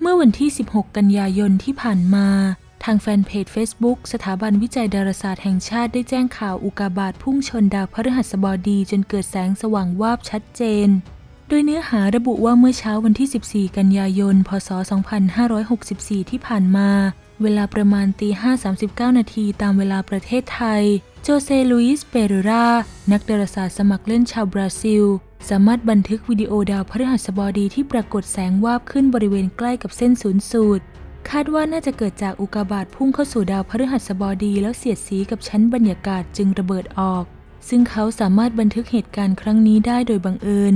เมื่อวันที่ 16 กันยายนที่ผ่านมา ทางแฟนเพจ Facebook สถาบันวิจัยดาราศาสตร์แห่งชาติได้แจ้งข่าวอุกาบาตพุ่งชนดาวพฤหัสบดีจนเกิดแสงสว่างวาบชัดเจน โดยเนื้อหาระบุว่าเมื่อเช้าวันที่ 14 กันยายน พศ 2564 ที่ผ่านมา เวลาประมาณตี5.39 นาทีตามเวลาประเทศไทย โจเซลุยส์เปเรรา นักดาราศาสตร์สมัครเล่นชาวบราซิล สามารถบันทึกวิดีโอดาวพฤหัสบดีที่ปรากฏแสงวาบขึ้นบริเวณใกล้กับเส้นศูนย์สูตร คาดว่าน่าจะเกิดจากอุกกาบาตพุ่งเข้าสู่ดาวพฤหัสบดีแล้วเสียดสีกับชั้นบรรยากาศจึงระเบิดออก ซึ่งเขาสามารถบันทึกเหตุการณ์ครั้งนี้ได้โดยบังเอิญ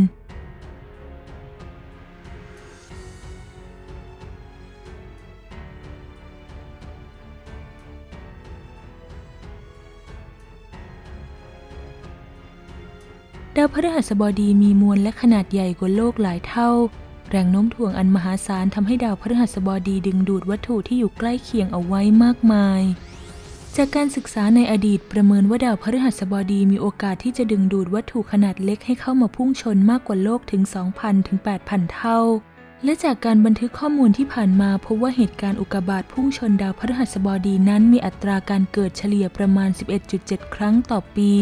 ดาวพฤหัสบดีมีมวลและขนาดใหญ่กว่าโลกหลายเท่า แรงโน้มถ่วงอันมหาศาลทำให้ดาวพฤหัสบดีดึงดูดวัตถุที่อยู่ใกล้เคียงเอาไว้มากมาย จากการศึกษาในอดีตประเมินว่าดาวพฤหัสบดีมีโอกาสที่จะดึงดูดวัตถุขนาดเล็กให้เข้ามาพุ่งชนมากกว่าโลกถึง 2,000 ถึง 8,000 เท่า และจากการบันทึกข้อมูลที่ผ่านมาพบว่าเหตุการณ์อุกกาบาตพุ่งชนดาวพฤหัสบดีนั้นมีอัตราการเกิดเฉลี่ยประมาณ 11.7 ครั้งต่อปี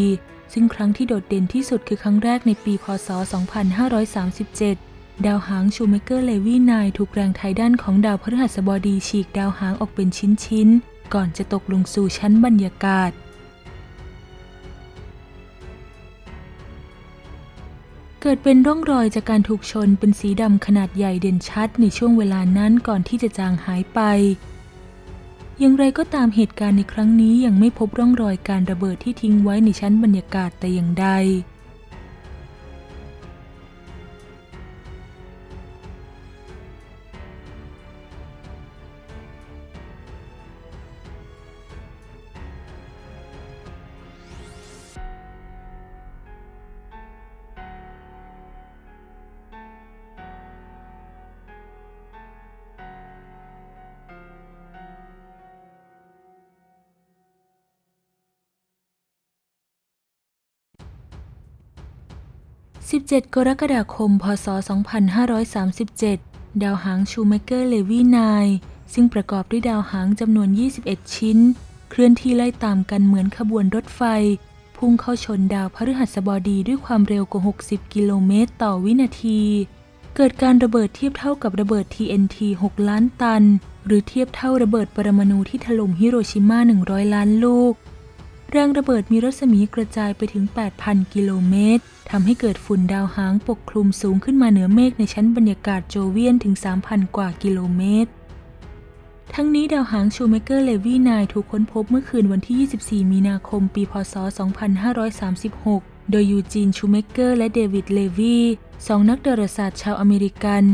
ซึ่งครั้งที่โดดเด่นที่สุดคือครั้งแรกในปี พศ 2537 ดาวหางชูเมเกอร์เลวีนายถูกแรงไทด้านของดาวพฤหัสบดีฉีกดาวหางออกเป็นชิ้นๆ ก่อนจะตกลงสู่ชั้นบรรยากาศ เกิดเป็นร่องรอยจากการถูกชนเป็นสีดำขนาดใหญ่เด่นชัดในช่วงเวลานั้นก่อนที่จะจางหายไป อย่างไรก็ตามเหตุการณ์ในครั้งนี้ยังไม่พบร่องรอยการระเบิดที่ทิ้งไว้ในชั้นบรรยากาศแต่อย่างใด 17 กรกฎาคม พศ 2537 ดาวหางชูเมเกอร์เลวีนายซึ่งประกอบด้วยดาวหางจำนวน 21 ชิ้น เคลื่อนที่ไล่ตามกันเหมือนขบวนรถไฟ พุ่งเข้าชนดาวพฤหัสบดีด้วยความเร็วกว่า 60 กิโลเมตรต่อวินาที เกิดการระเบิดเทียบเท่ากับระเบิด TNT 6 ล้านตัน หรือเทียบเท่าระเบิดปรมาณูที่ถล่มฮิโรชิมา 100 ล้านลูก แรงระเบิดมีรัศมีกระจายไปถึง 8,000 กิโลเมตรทำให้เกิดฝุ่นดาวหางปกคลุมสูงขึ้นมาเหนือเมฆในชั้นบรรยากาศโจเวียนถึง 3,000 กว่ากิโลเมตร ทั้งนี้ดาวหางชูเมเกอร์เลวีนายถูกค้นพบเมื่อคืนวันที่ 24 มีนาคม ปี พศ 2536 โดยยูจีนชูเมเกอร์และเดวิดเลวีสองนักดาราศาสตร์ชาวอเมริกัน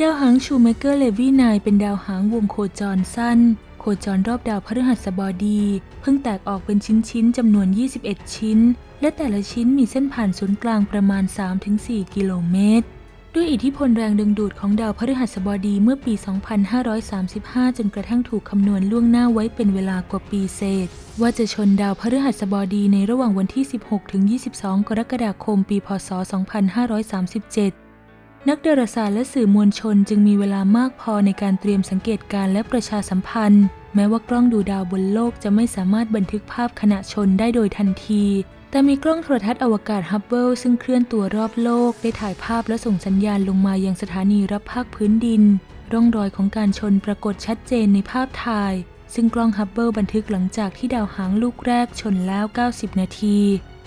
ดาวหางชูเมเกอร์เลวีนายเป็นดาวหางวงโคจรสั้น คจรรอบดาวพฤหัสบดี เพิ่งแตกออกเป็นชิ้นๆจำนวน 21 ชิ้น และแต่ละชิ้นมีเส้นผ่านศูนย์กลางประมาณ 3-4 กิโลเมตร ด้วยอิทธิพลแรงดึงดูดของดาวพฤหัสบดีเมื่อปี 2535 จนกระทั่งถูกคำนวณล่วงหน้าไว้เป็นเวลากว่าปีเศษ ว่าจะชนดาวพฤหัสบดีในระหว่างวันที่ 16-22 กรกฎาคม ปี พศ 2537 นักดาราศาสตร์และสื่อมวลชนจึงมีเวลามากพอในการเตรียมสังเกตการณ์และประชาสัมพันธ์ แม้ว่ากล้องดูดาวบนโลกจะไม่สามารถบันทึกภาพขณะชนได้โดยทันที แต่มีกล้องโทรทัศน์อวกาศฮับเบิลซึ่งเคลื่อนตัวรอบโลก ได้ถ่ายภาพและส่งสัญญาณลงมายังสถานีรับภาคพื้นดิน ร่องรอยของการชนปรากฏชัดเจนในภาพถ่าย ซึ่งกล้องฮับเบิลบันทึกหลังจากที่ดาวหางลูกแรกชนแล้ว 90 นาที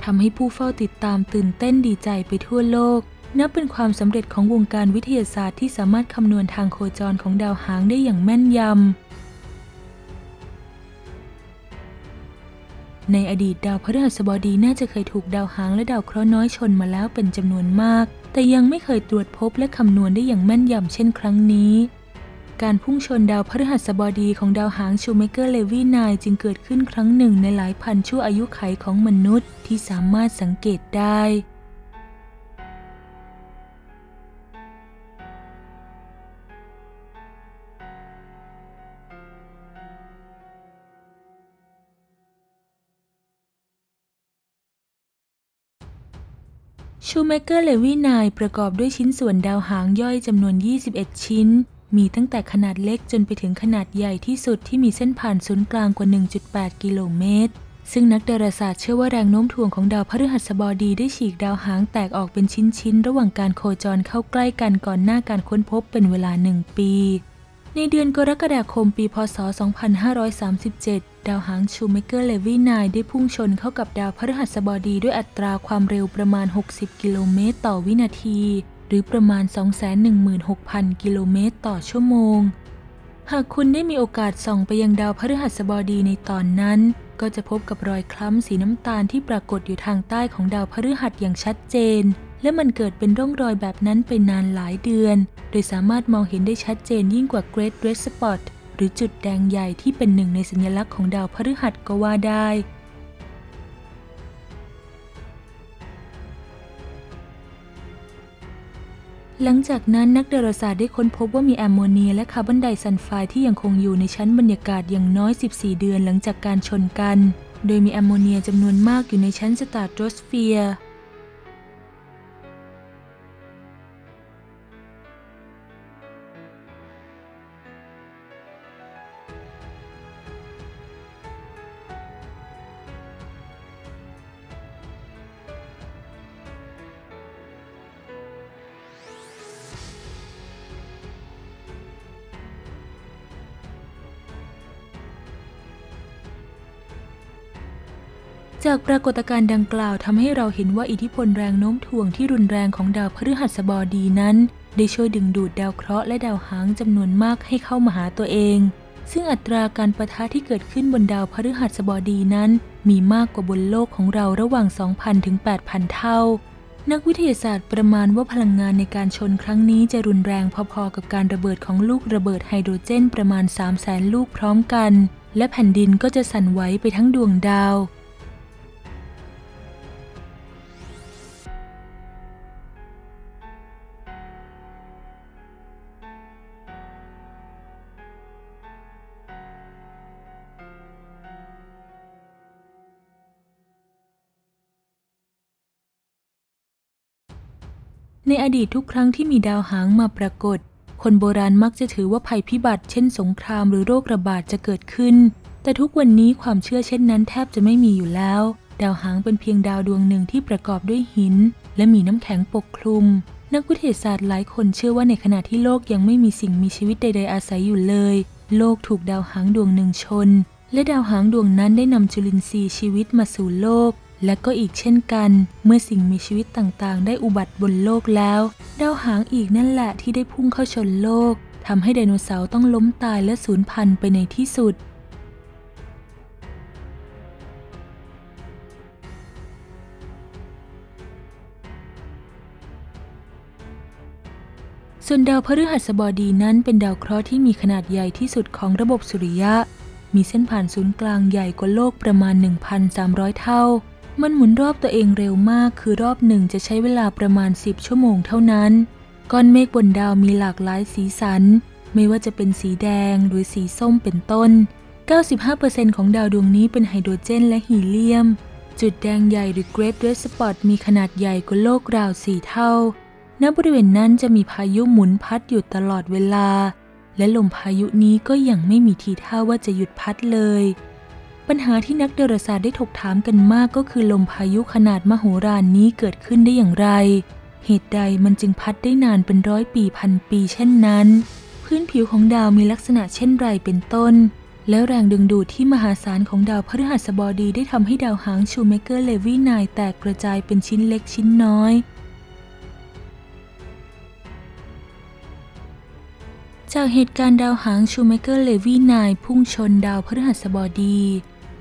ทำให้ผู้เฝ้าติดตามตื่นเต้นดีใจไปทั่วโลก นับเป็นความสำเร็จของวงการวิทยาศาสตร์ที่สามารถคำนวณทางโคจรของดาวหางได้อย่างแม่นยำ ในอดีตดาวพฤหัสบดีน่าจะเคยถูกดาวหางและดาวเคราะห์น้อยชนมาแล้วเป็นจำนวนมาก แต่ยังไม่เคยตรวจพบและคำนวณได้อย่างแม่นยำเช่นครั้งนี้ การพุ่งชนดาวพฤหัสบดีของดาวหางชูเมเกอร์เลวีนายจึงเกิดขึ้นครั้งหนึ่งในหลายพันชั่วอายุไขของมนุษย์ที่สามารถสังเกตได้ ชูเมเกอร์เลวีนายประกอบด้วยชิ้นส่วนดาวหางย่อยจำนวน 21 ชิ้น มีตั้งแต่ขนาดเล็กจนไปถึงขนาดใหญ่ที่สุดที่มีเส้นผ่านศูนย์กลางกว่า 1.8 กิโลเมตร ซึ่งนักดาราศาสตร์เชื่อว่าแรงโน้มถ่วงของดาวพฤหัสบดีได้ฉีกดาวหางแตกออกเป็นชิ้นๆ ระหว่างการโคจรเข้าใกล้กันก่อนหน้าการค้นพบเป็นเวลาหนึ่งปี ในเดือนกรกฎาคมปีพศ 2537 ดาวหางชูเมเกอร์เลวีนายได้พุ่งชนเข้ากับดาวพฤหัสบดีด้วยอัตราความเร็วประมาณ 60 กิโลเมตรต่อวินาที หรือประมาณ 216,000 กิโลเมตรต่อชั่วโมง หากคุณได้มีโอกาสส่องไปยังดาวพฤหัสบดีในตอนนั้น ก็จะพบกับรอยคล้ำสีน้ำตาลที่ปรากฏอยู่ทางใต้ของดาวพฤหัสอย่างชัดเจน และมันเกิดเป็นร่องรอยแบบนั้นเป็นานหลายเดือน โดยสามารถมองเห็นได้ชัดเจนยิ่งกว่า Great Red Spot หรือจุดแดงใหญ่ที่เป็นหนึ่งในสัญลักษณ์ของดาวพฤหัสก็ว่าได้ หลังจากนั้นนักดาราศาสตร์ได้ค้นพบว่ามีแอมโมเนียและคาร์บอนไดซัลไฟด์ที่ยังคงอยู่ในชั้นบรรยากาศอย่างน้อย 14 เดือนหลังจากการชนกัน โดยมีแอมโมเนียจำนวนมากอยู่ในชั้นสตาร์โตรสเฟียร์ จากปรากฏการณ์ดังกล่าวทำให้เราเห็นว่าอิทธิพลแรงโน้มถ่วงที่รุนแรงของดาวพฤหัสบดีนั้น ได้ช่วยดึงดูดดาวเคราะห์และดาวหางจำนวนมากให้เข้ามาหาตัวเอง ซึ่งอัตราการประทะที่เกิดขึ้นบนดาวพฤหัสบดีนั้น มีมากกว่าบนโลกของเราระหว่าง 2,000 ถึง 8,000 เท่า นักวิทยาศาสตร์ประมาณว่าพลังงานในการชนครั้งนี้จะรุนแรงพอๆกับการระเบิดของลูกระเบิดไฮโดรเจนประมาณ 3 0 0แสนลูกพร้อมกัน และแผ่นดินก็จะสั่นไหวไปทั้งดวงดาว ในอดีตทุกครั้งที่มีดาวหางมาปรากฏ คนโบราณมักจะถือว่าภัยพิบัติ เช่นสงครามหรือโรคระบาดจะเกิดขึ้น แต่ทุกวันนี้ความเชื่อเช่นนั้นแทบจะไม่มีอยู่แล้ว ดาวหางเป็นเพียงดาวดวงหนึ่งที่ประกอบด้วยหิน และมีน้ำแข็งปกคลุม นักวิทยาศาสตร์หลายคนเชื่อว่าในขณะที่โลกยังไม่มีสิ่งมีชีวิตใด ๆ อาศัยอยู่เลย โลกถูกดาวหางดวงหนึ่งชน และดาวหางดวงนั้นได้นำจุลินทรีย์ชีวิตมาสู่โลก และก็อีกเช่นกัน เมื่อสิ่งมีชีวิตต่างๆ ได้อุบัติบนโลกแล้วดาวหางอีกนั่นแหละที่ได้พุ่งเข้าชนโลกทำให้ไดโนเสาร์ต้องล้มตายและสูญพันธุ์ไปในที่สุด ส่วนดาวพฤหัสบดีนั้นเป็นดาวเคราะห์ที่มีขนาดใหญ่ที่สุดของระบบสุริยะ มีเส้นผ่านศูนย์กลางใหญ่กว่าโลกประมาณ 1,300 เท่า มันหมุนรอบตัวเองเร็วมากคือรอบหนึ่งจะใช้เวลาประมาณ 10 ชั่วโมงเท่านั้นก้อนเมฆบนดาวมีหลากหลายสีสัน ไม่ว่าจะเป็นสีแดงหรือสีส้มเป็นต้น 95%ของดาวดวงนี้เป็นไฮโดรเจนและฮีเลียม จุดแดงใหญ่หรือ Great Red Spot มีขนาดใหญ่กว่าโลกราว4เท่า ณ บริเวณนั้นจะมีพายุหมุนพัดอยู่ตลอดเวลา และลมพายุนี้ก็ยังไม่มีทีท่าว่าจะหยุดพัดเลย ปัญหาที่นักดาราศาสตร์ได้ถกถามกันมากก็คือลมพายุขนาดมโหฬารนี้เกิดขึ้นได้อย่างไร เหตุใดมันจึงพัดได้นานเป็นร้อยปีพันปีเช่นนั้น พื้นผิวของดาวมีลักษณะเช่นไรเป็นต้น แล้วแรงดึงดูดที่มหาศาลของดาวพฤหัสบดีได้ทำให้ดาวหางชูเมเกอร์เลวีนายแตกกระจายเป็นชิ้นเล็กชิ้นน้อยจากเหตุการณ์ดาวหางชูเมเกอร์เลวีนายพุ่งชนดาวพฤหัสบดี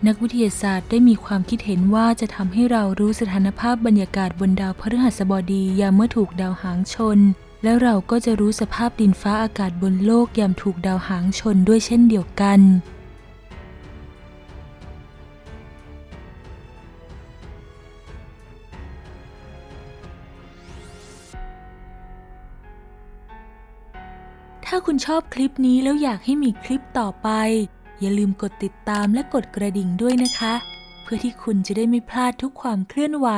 นักวิทยาศาสตร์ได้มีความคิดเห็นว่าจะทำให้เรารู้สถานภาพบรรยากาศบนดาวพฤหัสบดียามเมื่อถูกดาวหางชน แล้วเราก็จะรู้สภาพดินฟ้าอากาศบนโลกยามถูกดาวหางชนด้วยเช่นเดียวกัน ถ้าคุณชอบคลิปนี้แล้วอยากให้มีคลิปต่อไป อย่าลืมกดติดตามและกดกระดิ่งด้วยนะคะ เพื่อที่คุณจะได้ไม่พลาดทุกความเคลื่อนไหว